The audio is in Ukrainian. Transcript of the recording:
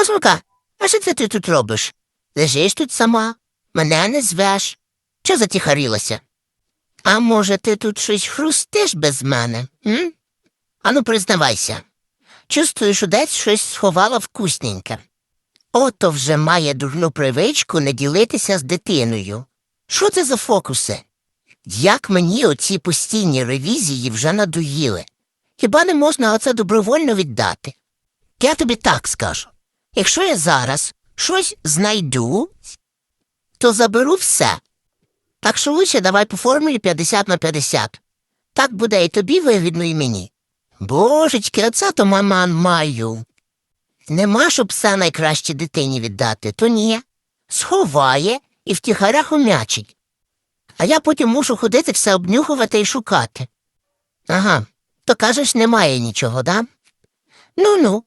Космика, а що це ти тут робиш? Лежиш тут сама, мене не звеш. Чого затіхарілася? А може, ти тут щось хрустиш без мене? М? Ану, признавайся. Чувствую, що десь щось сховала вкусненьке. Ото вже має дурну привичку не ділитися з дитиною. Що це за фокуси? Як мені оці постійні ревізії вже надоїли? Хіба не можна оце добровольно віддати? Я тобі так скажу. Якщо я зараз щось знайду, то заберу все. Так що лучше давай по формулі 50 на 50. Так буде і тобі вигідно, і мені. Божечки, оце то маман маю. Нема, щоб все найкраще дитині віддати, то ні. Сховає і втіхаря хомячить. А я потім мушу ходити все обнюхувати і шукати. Ага, то кажеш, немає нічого, да? Ну ну,